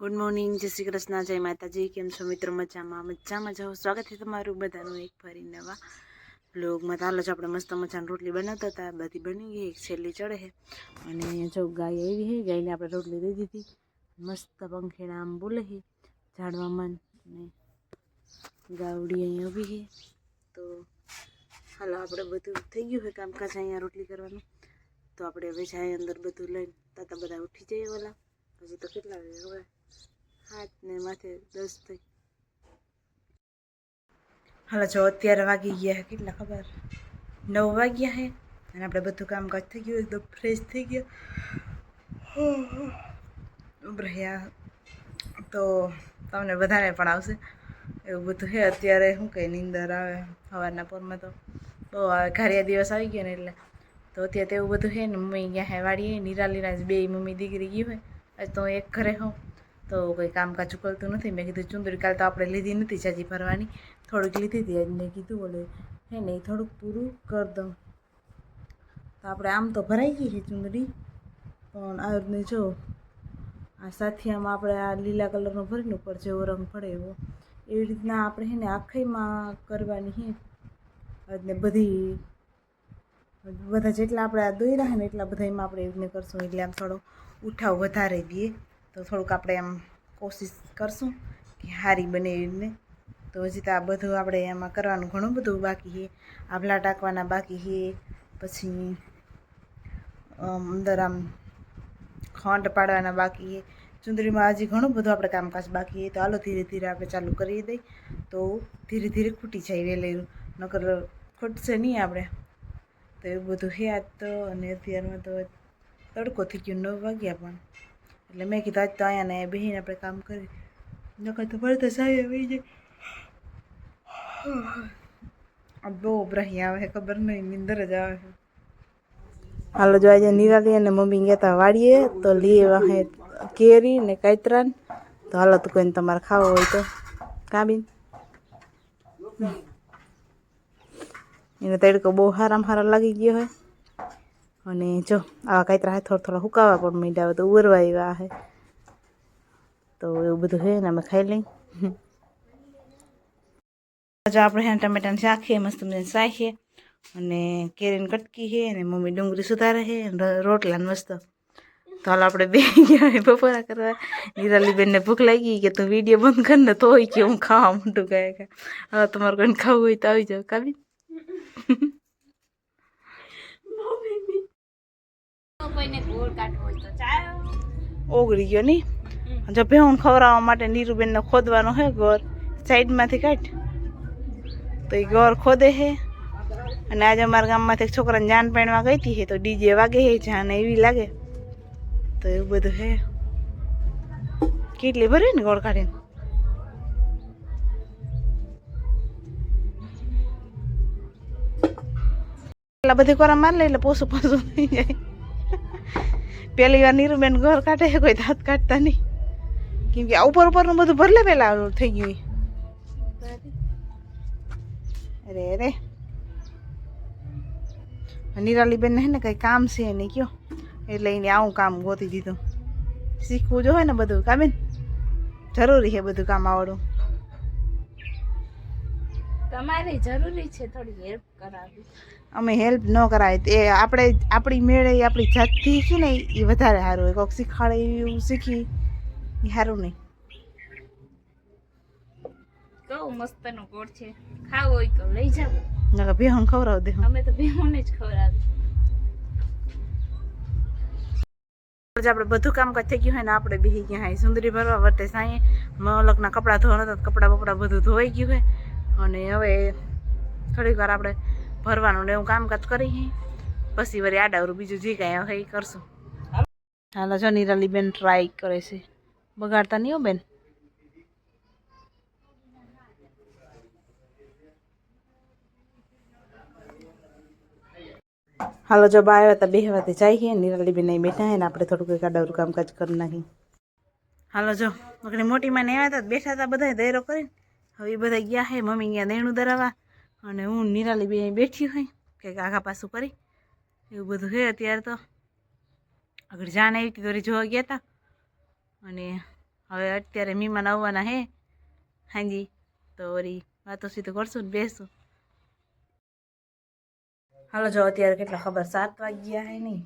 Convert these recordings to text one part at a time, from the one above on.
Good morning જય શ્રી કૃષ્ણ, જય માતાજી. કેમ છો મિત્રો? મજામાં? મજામાં જાઓ સ્વાગત છે તમારું બધાનું એક ફરી નવા બ્લોગમાં ચાલો છો આપણે મસ્ત મજાની રોટલી બનાવતા હતા. બધી બની ગઈ, એક છેલ્લી ચડે અને અહીંયા જો ગાય આવી છે, ગાયને આપણે રોટલી દઈ દીધી. મસ્ત પંખેડા આમ બોલે છે મન અને ગાવડી અહીંયા ઊભી છે. તો હાલો આપણે બધું થઈ ગયું છે કામકાજ અહીંયા રોટલી કરવાનું. તો આપણે હવે જાય અંદર બધું લઈને. તાતા બધા ઉઠી જઈએ ઓલા. હજી તો કેટલા વાગે? હવે હાથ માથે દસ થઈ. હાલો, જો અત્યારે વાગી ગયા હે, કેટલા ખબર? નવ વાગ્યા હે, અને આપણે બધું કામકાજ થઈ ગયું, એકદમ ફ્રેશ થઈ ગયા. રહ્યા. તો તમને બધાને પણ આવશે. એવું બધું હે, અત્યારે શું કંઈ નીંદર આવે, સવારના પોરમાં તો બહુ આવે, ઘારિયા દિવસ આવી ગયા ને એટલે. તો અત્યારે તો એવું બધું હે ને, મમ્મી ગયા હે વાળીએ નિરાલીના બે મમ્મી દીકરી ગઈ હોય. આજ તો હું એક ઘરે હોઉં. તો કોઈ કામકાજ ઉકલતું નથી. મેં કીધું, ચુંદડી કાલ તો આપણે લીધી નથી ચાજી ભરવાની. થોડીક લીધી હતી આજ મેં કીધું બોલે હે નહીં થોડુંક પૂરું કરી દઉં. તો આપણે આમ તો ભરાઈ ગઈ છે ચુંદડી. પણ આ રીતને જો, આ સાથિયામાં આપણે આ લીલા કલરનો ભરીને ઉપર જેવો રંગ પડે એવો, એવી રીતના આપણે હે ને આખાઈમાં કરવાની હે. અને બધી, બધા જેટલા આપણે આ દોર્યા ને એટલા બધામાં આપણે રીતે કરશું. એટલે આમ થોડો ઉઠાવ વધારે દઈએ. તો થોડુંક આપણે એમ કોશિશ કરશું કે સારી બને તો હજી તો આ બધું આપણે એમાં કરવાનું ઘણું બધું બાકી છે. આભલા ટાંકવાના બાકી છે. પછી અંદર આમ ખંડ પાડવાના બાકી છે. ચુંદડીમાં હજી ઘણું બધું આપણે કામકાજ બાકી છે. તો હાલો ધીરે ધીરે આપણે ચાલુ કરી દઈ તો ધીરે ધીરે ખૂટી જાય વેલેરું નકર ખૂટશે નહીં આપણે. તો એવું બધું છે આજ તો. અને અત્યારમાં તો તડકો થઈ ગયો નવ વાગ્યા પણ. એટલે મેં કીધું તો અહીંયા ને બેહીને આપણે કામ કરી નકર તો ભરતા સાહેબ આવી જાય. બહુ ઉભરાહી આવે ખબર નહીં નિંદર જ આવે છે. હાલો, જો આજે નિરાલી અને મમ્મી ગયા વાડીએ, તો લઈએ વાહે કેરી ને કાતરાન. તો હાલો, તો કોઈને તમારે ખાવો હોય તો. કાબીન. એને તડકો બહુ હારામ હારા લાગી ગયો હોય. અને જો, આવા કાંઈ થોડા થોડા હુકાવા પણ મીંડા તો ઉરવા આવ્યા હે. તો એવું બધું છે ને અમે ખાઈ લઈ. જો આપણે હે ટમેટાને છે મસ્ત મજાને શાખીએ અને કેરીને કટકી છે અને મમ્મી ડુંગળી સુધારે છે અને રોટલાને મસ્ત. તો હાલ આપણે બે ગયા બપોરા કરવા. નિરાલી બેનને ભૂખ લાગી કે તું વીડિયો બંધ કર ને તોય કે હું ખાવા માંડું ગયા હવે તમારે કોઈને ખાવું હોય તો આવી જાઓ કાબી કોઈને ગોળ કાઢવો હોય તો ચાલો. ઓગળી ગયો નહીં જો ભેહું ખવડાવવા માટે નીરુબેનને ખોદવાનો હે ગોર સાઈડમાંથી કાઢ. તો એ ગોર ખોદે હે. અને આજે અમારા ગામમાંથી એક છોકરાને જાન પહેણવા ગઈ હતી તો ડીજે વાગે હે જાન એવી લાગે. તો એવું બધું હે. કેટલી ભરી ને ગોળ કાઢીને? એટલા બધી કોરા માર લે એટલે પોસું પોસું થઈ જાય. પહેલી વાર નીરુબેન ઘર કાઢે કોઈ દાંત કાઢતા નહીં. કેમ કે ઉપર ઉપરનું બધું ભરલે પહેલા થઈ ગયું અરે અરે. નિરાલીબેન હે ને કંઈ કામ છે નહીં, કયો. એટલે એને આવું કામ ગોતી દીધું. શીખવું જો હોય ને બધું કાબેન જરૂરી છે બધું કામ આવડવું. તમારે જરૂરી છે થોડી હેલ્પ કરાવવી. અમે હેલ્પ ન કરાય. એ આપણે આપણી મેળે આપણી જાતથી શીખી ને એ વધારે સારું હોય. કોઈક શીખાડે એવું શીખી એ સારું નહીં. કહું મસ્તનો ગોળ છે. ખાવો હોય તો લઈ જાવ નકર ભેહું ખવડાવ દે અમે તો બેહોને જ ખવડાવી આપણે બધું કામકાજ થઈ ગયું હોય ને આપણે બેસી ગયા સુંદરી ભરવા વર્તે સાંઈ મલકના કપડાં ધોવાના હતા કપડાં બપડા બધું ધોવાઈ ગયું હોય અને હવે થોડીક વાર આપણે ભરવાનું ને એવું કામકાજ કરી હી. પછી વળી આડાવરું બીજું જે કાંઈ હોય એ કરશું. હાલો, જો નિરાલી બેન ટ્રાય કરે છે. બગાડતા નહીં હો બેન? હાલો, જો બા આવ્યા હતા બે વાતે જઈએ નિરાલી બેન અહીં બેઠા ને આપણે થોડુંક એક આડાવરું કામકાજ કરી નાખી હાલો, જો. મોટી માને આવ્યા હતા બેઠા હતા બધા દૈરો કરીને. હવે એ બધા ગયા હે, મમ્મી ગયા દેણું ધરાવવા અને હું નિરાલી બે બેઠી હોય કંઈક આગા પાછું કરી એવું બધું છે અત્યારે તો. આગળ જાન આવી હતી તો જોવા ગયા હતા અને હવે અત્યારે મહેમાન આવવાના હે. હાજી, તો વરી વાતો સીધું કરશું ને બેસું. હાલો, જો અત્યારે કેટલા ખબર સાત વાગ્યા હે નહીં.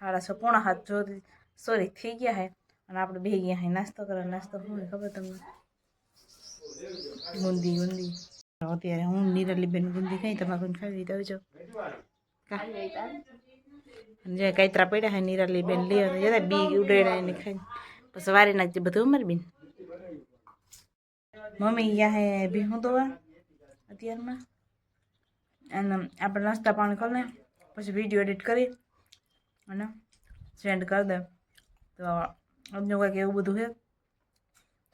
સાડા છ, પોણા હાથ જો, સોરી, થઈ ગયા હે. અને આપણે બે ગયા હે, નાસ્તો કરવા, નાસ્તો શું ખબર તમને? ગુંદી ગુંદી અત્યારે હું નિરાલીબેન ગુંદી ખાઈ તમારે કોઈને ખાવી તો આવજો કા અને જે કાંતરા પડ્યા હે નિરાલીબેન લઈ આવે જતા બી ઉડેડા એને ખાઈ પછી વારી નાખજે બધું ઉમર બેન મમ્મી ગયા હે ભીહું દોવા અત્યારમાં અને આપણે નાસ્તા પાણી કરી લે પછી વીડિયો એડિટ કરી અને સેન્ડ કરી દે તો આજનું કંઈક એવું બધું છે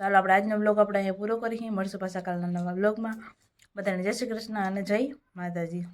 ચાલો આપણે આજનો બ્લોગ આપણે અહીંયા પૂરો કરીએ. મળશું પાછા કાલના નવા બ્લોગમાં બધાને જય શ્રી કૃષ્ણ અને જય માતાજી.